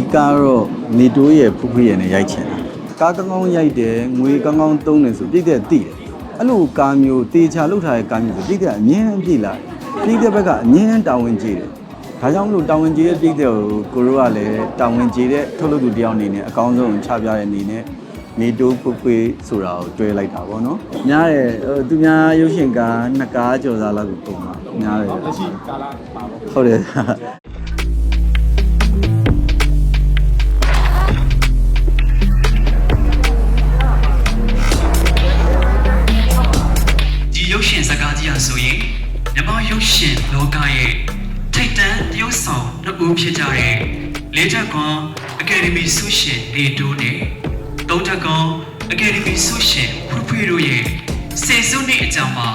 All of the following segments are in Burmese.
ဓိကတော့နေတိုးရဲ့ဖူးဖူးရဲ့နဲ့ရိုက်ချင်တာကားကောင်းကောင်းရိုက်တယ်ငွေကောင်းကောင်းသုံးတယ်ဆိုပြည့်တဲ့တိတယ်အဲ့လိုကားမျိုးတေချာလောက်ထားတဲ့ကားမျိုးဆိုပြည့်တဲ့အမြဲတမ်းပြည့်လာတယ်ပြည့်တဲ့ဘက်ကအမြဲတမ်းတာဝန်ကြီးတယ်ဒါကြောင့်မလို့တာဝန်ကြီးတဲ့ပြည့်တဲ့ကိုကိုရိုကလည်းတာဝန်ကြီးတဲ့ထုတ်လုပ်သူတယောက်အနေနဲ့အကောင်းဆုံးချပြတဲ့အနေနဲ့နေတိုးဖူးဖူးဆိုတာကိုတွဲလိုက်တာပေါ့နော်များတယ်ဟိုသူများရုပ်ရှင်ကားနှစ်ကားကြော်စားလောက်ကိုပုံမှာများတယ်လက်ရှိကာလပါပေါ့ဟုတ်တယ် ရုပ်ရှင်ဇာတ်ကားကြီးဟာဆိုရင်မြမရုပ်ရှင်လောကရဲ့ထိတ်တန့်တရုပ်ဆောင်နှစ်ဦးဖြစ်ကြတဲ့လေးချက်ကွန်အကယ်ဒမီဆုရှင်နေတိုးနဲ့သုံးချက်ကွန်အကယ်ဒမီဆုရှင်ဖူဖီတို့ရဲ့စေစုနှစ်အကြောင်းမှာ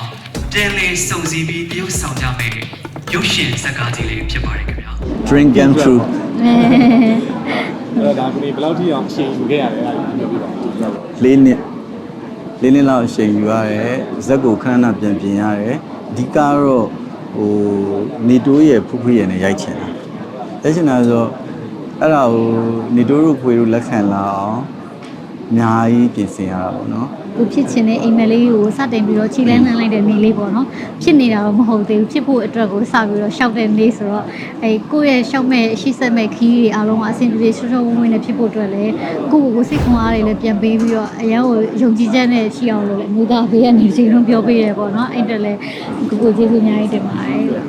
ပြန်လည်စုံစည်းပြီးတရုပ်ဆောင်ကြမယ်ရုပ်ရှင်ဇာတ်ကားကြီးလေးဖြစ်ပါတယ်ခင်ဗျာ drink and through အဲ့ဒါကိုဒီဘယ်လောက်ထိအောင်အချိန်ယူခဲ့ရလဲအဲ့ဒါပြောပြပါဦးဟုတ်ပါဘူးလေးနှစ် လေးနှစ်လောက်အချိန်ယူရတယ်ဇက်ကိုခဏခဏပြန်ပြင်ရတယ်အဓိကတော့ဟိုနေတိုးရဲ့ဖူးဖူးရဲ့နဲ့ရိုက်ချင်တာရိုက်ချင်တာဆိုတော့အဲ့ဒါကိုနေတိုးတို့ဖွေတို့လက်ခံလာအောင်အများကြီးပြင်ဆင်ရတာပေါ့နော် ကိုဖြစ်ချင်တဲ့အိမ်မက်လေးကိုစတင်ပြီးတော့ခြေလန်းနှမ်းလိုက်တဲ့နေ့လေးပေါ့နော်ဖြစ်နေတာတော့မဟုတ်သေးဘူးဖြစ်ဖို့အတွက်ကိုစပြီးတော့ရှောက်တဲ့နေ့ဆိုတော့အဲကိုယ့်ရဲ့ရှောက်မဲ့ရှိဆက်မဲ့ခီးတွေအားလုံးကအဆင်ပြေရှုံရှုံဝင်းဝင်းနဲ့ဖြစ်ဖို့အတွက်လည်းကိုယ့်ကိုယ်ကိုစိတ်ခွန်အားတွေလည်းပြန်ပေးပြီးတော့အရင်ကိုယုံကြည်ချက်နဲ့ရှိအောင်လို့လည်းမြို့သားဘေးကနေချိန်လုံးပြောပေးရပေါ့နော်အဲ့တက်လည်းကိုကိုကျေးဇူးအများကြီးတင်ပါတယ်လို့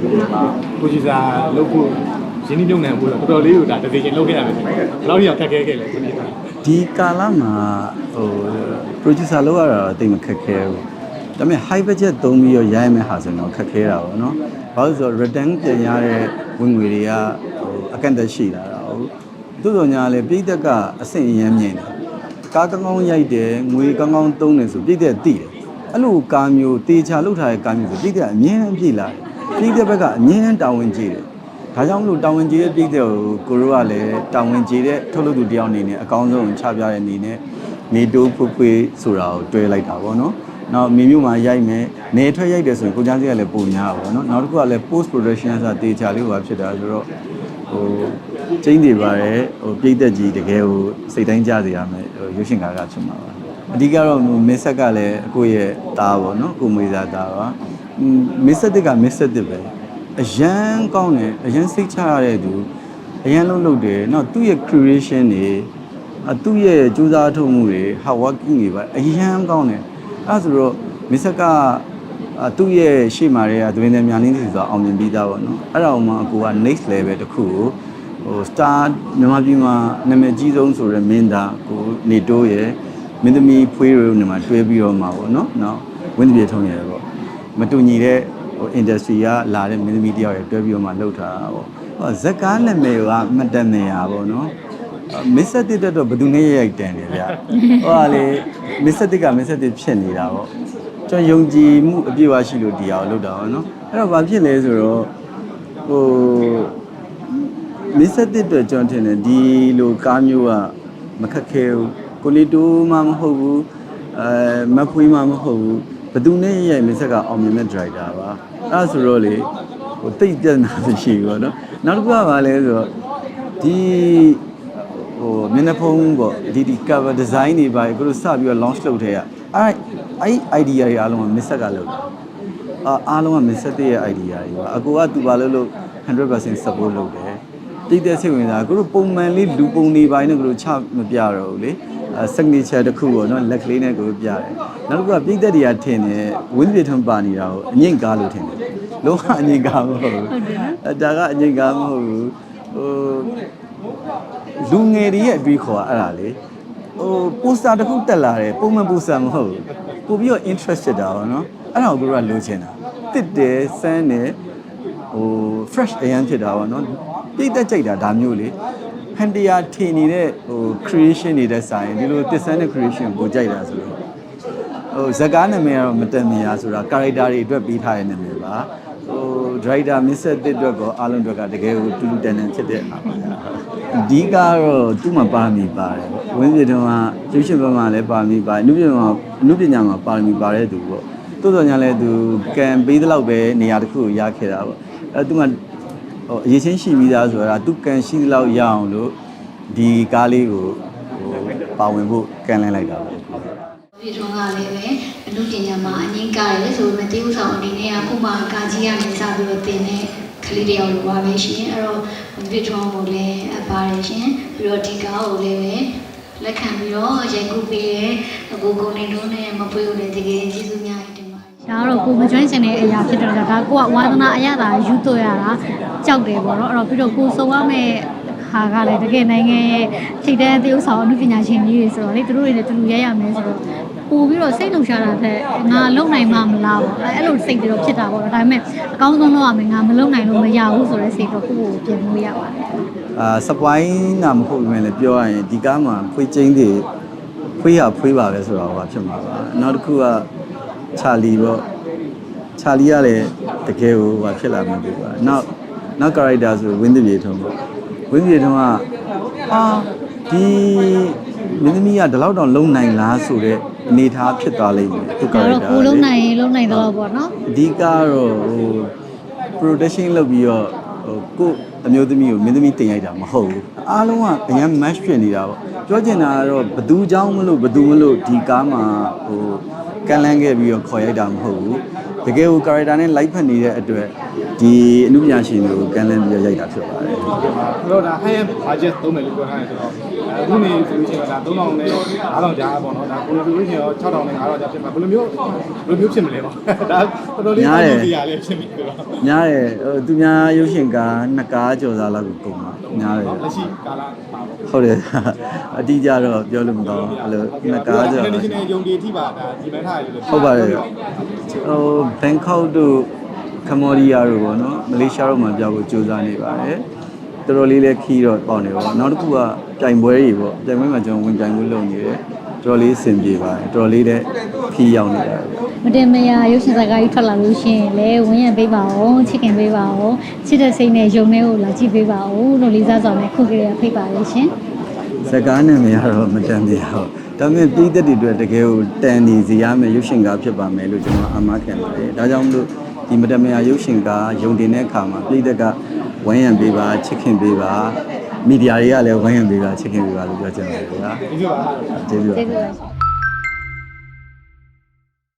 ကိုကြီးစာလုပ်ဖို့ရင်းနှီးမြှုပ်နှံဖို့တော့တော်တော်လေးကိုဒါတစ်စီချင်းလုပ်ခဲ့ရမယ်ဘယ်လောက်ထိအောင်ခက်ခဲခဲ့လဲဒီနေ့ဒီကာလမှာဟို producer လောက်ရတာတော့တိတ်မခက်ခဲဘူးဒါပေမဲ့ high budget သုံးပြီးတော့ရိုက်မယ်ဟာဆိုရင်တော့ခက်ခဲတာပေါ့နော်ဘာလို့လဲဆိုတော့ return ပြန်ရတဲ့ဝင်ငွေတွေကဟိုအကန့်အသတ်ရှိလာတာဟုတ်သို့တော်ညာလည်းပြည်သက်ကအဆင့်အရမ်းမြင်တယ်ကားကောင်းကောင်းရိုက်တယ်ငွေကောင်းကောင်းသုံးတယ်ဆိုပြည်သက်တိတယ်အဲ့လိုကားမျိုးတေချာလောက်ထားတဲ့ကားမျိုးဆိုပြည်သက်အမြဲတမ်းပြည့်လာတယ်ပြည်သက်ဘက်ကအမြဲတမ်းတာဝန်ကြီးတယ်ဒါကြောင့်မလို့တာဝန်ကြီးတဲ့ပြည်တဲ့ကိုကိုရိုကလည်းတာဝန်ကြီးတဲ့ထုတ်လုပ်သူတယောက်အနေနဲ့အကောင်းဆုံးချပြတဲ့အနေနဲ့ နေတိုးဖွဖွေးဆိုတာကိုတွဲလိုက်တာပေါ့နော်။နောက်မြေမြို့မှာရိုက်မယ်နေထွက်ရိုက်တယ်ဆိုရင်ကိုချမ်းစီကလည်းပုံများပါပေါ့နော်။နောက်တစ်ခုကလည်း post production ဆိုတာတေချာလေးဟိုပါဖြစ်တာဆိုတော့ဟိုကျင်းတွေပါတယ်ဟိုပြည်သက်ကြီးတကယ်ဟိုစိတ်တိုင်းကြစေရမယ်ဟိုရုပ်ရှင်ကားကဖြစ်မှာပါ။အဓိကတော့မင်းဆက်ကလည်းအကိုရဲ့သားပေါ့နော်ကိုမွေသားသားပါ။မင်းဆက်တစ်ကမင်းဆက်တစ်ပဲ။အရန်ကောင်းတယ်အရန်စိတ်ချရတဲ့သူအရန်လုံးလုပ်တယ်နောက်သူ့ရဲ့ creation တွေ အသူ့ရဲ့ကြိုးစားထုတ်မှုတွေ hard working တွေပါအရန်ကောင်းတယ်အဲဒါဆိုတော့မစ္စကအသူ့ရဲ့ရှေ့မှာတွေကသဘင်တွေမြန်နေတယ်ဆိုတော့အောင်မြင်ပြီးသားပေါ့နော်အဲ့ဒါမှအကူက next level တစ်ခုကိုဟို star မြန်မာပြည်မှာနာမည်ကြီးဆုံးဆိုရယ်မင်းသားကိုနေတိုးရယ်မင်းသမီးဖွေးရိုးနေမှာတွဲပြီးတော့မှာပေါ့နော်နောက်ဝင်းတပြေထုံးရယ်ပေါ့မတူညီတဲ့ဟို industry ကလာတဲ့မင်းသမီးတယောက်ရတွဲပြီးတော့မှလှုပ်ထားတာပေါ့ဟောဇက်ကားနာမည်ကမတတ်နေရပေါ့နော် မစ္စတစ်တက်တော့ဘယ်သူနဲ့ရိုက်တန်နေဗျဟောကလေမစ္စတစ်ကမစ္စတစ်ဖြစ်နေတာပေါ့ကျွန်တော်ယုံကြည်မှုအပြည့်အဝရှိလို့ဒီအောင်လုပ်တာပေါ့နော်အဲ့တော့ဘာဖြစ်လဲဆိုတော့ဟိုမစ္စတစ်အတွက်ကျွန်တော်ထင်တယ်ဒီလိုကားမျိုးကမခက်ခဲဘူးကိုလီတိုးမှမဟုတ်ဘူးအဲမဖွေးမှမဟုတ်ဘူးဘယ်သူနဲ့ရိုက်မစ္စက်ကအောင်မြင်မဲ့ driver ပါအဲ့ဒါဆိုတော့လေဟိုတိတ်ပြဿနာမရှိဘူးပေါ့နော်နောက်တစ်ခုကဘာလဲဆိုတော့ဒီဟို မျက်နှာဖုံးပေါ့ဒီဒီ cover design တွေပါကိုတို့စပြီးတော့ launch လုပ်ထဲရအဲ့အဲ့ idea တွေအားလုံးကမစ္စက်ကလုပ်တာအာအားလုံးကမစ္စက်ရဲ့ idea တွေပါအကူကသူပါလို့လို့100% support လုပ်တယ်တိတ်တဲ့စိတ်ဝင်စားကိုတို့ပုံမှန်လေးလူပုံနေပိုင်းနဲ့ကိုတို့ချမပြတော့ဘူးလေအဲ signature တစ်ခုပေါ့နော်လက်ကလေးနဲ့ကိုတို့ပြတယ်နောက်တစ်ခုကပြိသက်တွေကထင်တယ်ဝင်းပြထုံပါနေတာကိုအငိမ့်ကားလို့ထင်တယ်လုံးဝအငိမ့်ကားမဟုတ်ဘူးအဲဒါကအငိမ့်ကားမဟုတ်ဘူးဟို လူငယ်တွေရဲ့အတွေးခေါ်တာအဲ့ဒါလေဟိုပိုစတာတစ်ခုတက်လာတယ်ပုံမှန်ပိုစတာမဟုတ်ဘူးပို့ပြီးတော့ interest ဖြစ်တာပေါ့နော်အဲ့ဒါကိုတို့ကလိုချင်တာတစ်တယ်စမ်းတယ်ဟို fresh အရန်ဖြစ်တာပေါ့နော်ပြိတက်ကြိုက်တာဒါမျိုးလေဟန်တရာထင်နေတဲ့ဟို creation တွေတဲ့ဆိုင်ဒီလိုတစ်ဆန်းတဲ့ creation ကိုကြိုက်တာဆိုတော့ဟိုဇကားနာမည်ကတော့မတန်မြာဆိုတာ character တွေအတွက်ပြီးထားတဲ့နာမည်ပါ ဟို driver Mr. တစ်အတွက်ကောအားလုံးအတွက်ကတကယ်ကိုတူတူတန်တန်ဖြစ်တဲ့အားပါအဓိကတော့သူ့မှာပါရမီပါတယ်ဝင်းပြတုံးကရုပ်ရှင်ဘက်မှာလည်းပါရမီပါတယ်နုပညာမှာနုပညာမှာပါရမီပါတဲ့သူပေါ့တိုးတော်ညာလဲသူကံပေးတဲ့လောက်ပဲနေရာတစ်ခုကိုရခဲ့တာပေါ့အဲသူကဟိုအရေးချင်းရှိပြီးသားဆိုတာသူကံရှိတဲ့လောက်ရအောင်လို့ဒီကားလေးကိုဟိုပါဝင်ဖို့ကမ်းလှမ်းလိုက်တာပေါ့ ဒီထုံးကလည်းပဲအမှုပညာမှာအငင်းကားရဲဆိုပေမဲ့တေးဥဆောင်အနေနဲ့အခုမှကာကြီးရနေစပြီးတော့တင်တဲ့ကလေးတယောက်လိုပါပဲရှင်အဲ့တော့ဒီထုံးကိုလည်းအပါတယ်ရှင်ပြီးတော့ဒီကားကိုလည်းပဲလက်ခံပြီးတော့ရိုက်ကူးပေးရဲ့အကိုကိုနေတို့နဲ့မပွေးကိုလည်းတကယ်ကျေးဇူးများတင်ပါတယ်ဒါကတော့ကိုမကျွမ်းကျင်တဲ့အရာဖြစ်တော့ဒါကိုကဝါသနာအရသာယူသွရတာကြောက်တယ်ပေါ့နော်အဲ့တော့ပြီးတော့ကိုစုံရမယ့်ဟာကလည်းတကယ်နိုင်ငံရဲ့ထိပ်တန်းသရုပ်ဆောင်အမှုပညာရှင်ကြီးတွေဆိုတော့လေသူတို့တွေလည်းတူတူရဲရမယ်ဆိုတော့ ပို့ပြီးတော့စိတ်လုံရှားတာတဲ့ငါလုံနိုင်မှမလားပေါ့အဲ့လိုစိတ်တွေတော့ဖြစ်တာပေါ့နော်ဒါပေမဲ့အကောင်းဆုံးလုပ်ရမယ်ငါမလုံနိုင်လို့မရဘူးဆိုတဲ့စိတ်တော့ကိုယ့်ကိုပြင်လို့ရပါတယ်အာစပွိုင်းနာမဟုတ်ဘူးလည်းပြောရရင်ဒီကားမှာဖွေးချင်းတွေဖွေးရဖွေးပါပဲဆိုတော့ဟာဖြစ်မှာပါနောက်တစ်ခုကချာလီပေါ့ချာလီကလည်းတကယ်ကိုဟာဖြစ်လာမှပြီပါနောက်နောက် character ဆိုဝင်းတပြေထုံးပေါ့ဝင်းတပြေထုံးကအာဒီမင်းသမီးကဒီလောက်တော့လုံနိုင်လားဆိုတဲ့ အနေအထားဖြစ်သွားလိမ့်မယ်သူ ဒါ character တော့ကိုလုံးနိုင်ရင်လုံးနိုင်တော့ပေါ့နော် အဓိကတော့ဟို production လုပ်ပြီးတော့ဟိုကိုယ့်အမျိုးသမီးကိုမင်းသမီးတင်ရိုက်တာမဟုတ်ဘူးအားလုံးကအရင် match ဖြစ်နေတာပေါ့ပြောချင်တာကတော့ဘသူเจ้าမလို့ဘသူမလို့ဒီကားမှာဟိုကန်လန်းခဲ့ပြီးတော့ခေါ်ရိုက်တာမဟုတ်ဘူး တကယ်ကို character နဲ့ live ဖက်နေတဲ့အတွက်ဒီအမှုပညာရှင်တွေကိုကန်လန်းပြီးတော့ရိုက်တာဖြစ်ပါတယ်ဆိုတော့ဒါ high end budget သုံးမယ်လို့ပြောထားတယ်ဆိုတော့အခုနေဆိုလို့ရှိရင်ဒါ3000နဲ့5000ကြားပေါ့နော်ဒါကိုလိုဆိုလို့ရှိရင်တော့6000နဲ့5000ကြားဖြစ်မှာဘယ်လိုမျိုးဘယ်လိုမျိုးဖြစ်မလဲပေါ့ဒါတော်တော်လေးကောင်းကြည့်ရလဲဖြစ်နေတယ်ပေါ့ညားတယ်ဟိုသူများရုပ်ရှင်ကားနှစ်ကားကျော်စားလောက်ကိုကုန်ပါညားတယ်လက်ရှိကာလပါပေါ့ဟုတ်တယ်အတိအကျတော့ပြောလို့မကောင်းဘူးအဲ့လိုနှစ်ကားကျော် international ယုံကြည်ထိပါဒါဒီမန်းထားရလို့ဟုတ်ပါတယ်ဟိုဘန်ကောက်တို့ကမ္ဘောဒီးယားတို့ပေါ့နော်မလေးရှားတို့မှာပြောက်ဖို့ကြိုးစားနေပါတယ်တော်တော်လေးလည်းခီးတော့ပေါက်နေပေါ့နောက်တစ်ခုကပြိုင်ပွဲတွေပေါ့ပြိုင်ပွဲမှာကျွန်တော်ဝင်ပြိုင်မှုလုပ်နေတယ်တော်တော်လေးအဆင်ပြေပါတယ်တော်တော်လေးလည်းခီးရောက်နေပါတယ်မတင်မရရုပ်ရှင်စကားကြီးထွက်လာလို့ရှိရင်လည်းဝင်းရံပေးပါအောင်ချစ်ခင်ပေးပါအောင်ချစ်တဲ့စိတ်နဲ့ယုံနေကိုလာကြည့်ပေးပါအောင်လို့လေးစားစွာနဲ့ခုကြရဖိတ်ပါလေရှင်စကားနဲ့မရတော့မတန်ပြဟုတ် ဒါပေမဲ့ပြည်သက်တွေအတွက်တကယ်ကိုတန်နေစီရမယ်ရုပ်ရှင်ကားဖြစ်ပါမယ်လို့ကျွန်တော်အမှားခံပါတယ်ဒါကြောင့်မလို့ဒီမတမယာရုပ်ရှင်ကားယုံတင်တဲ့အခါမှာပြည်သက်ကဝမ်းရံပေးပါချစ်ခင်ပေးပါမီဒီယာတွေကလည်းဝမ်းရံပေးပါချစ်ခင်ပေးပါလို့ပြောချင်ပါတယ်ဗျာဒီလိုပါကျေးဇူးပါကျေးဇူးပါရှင်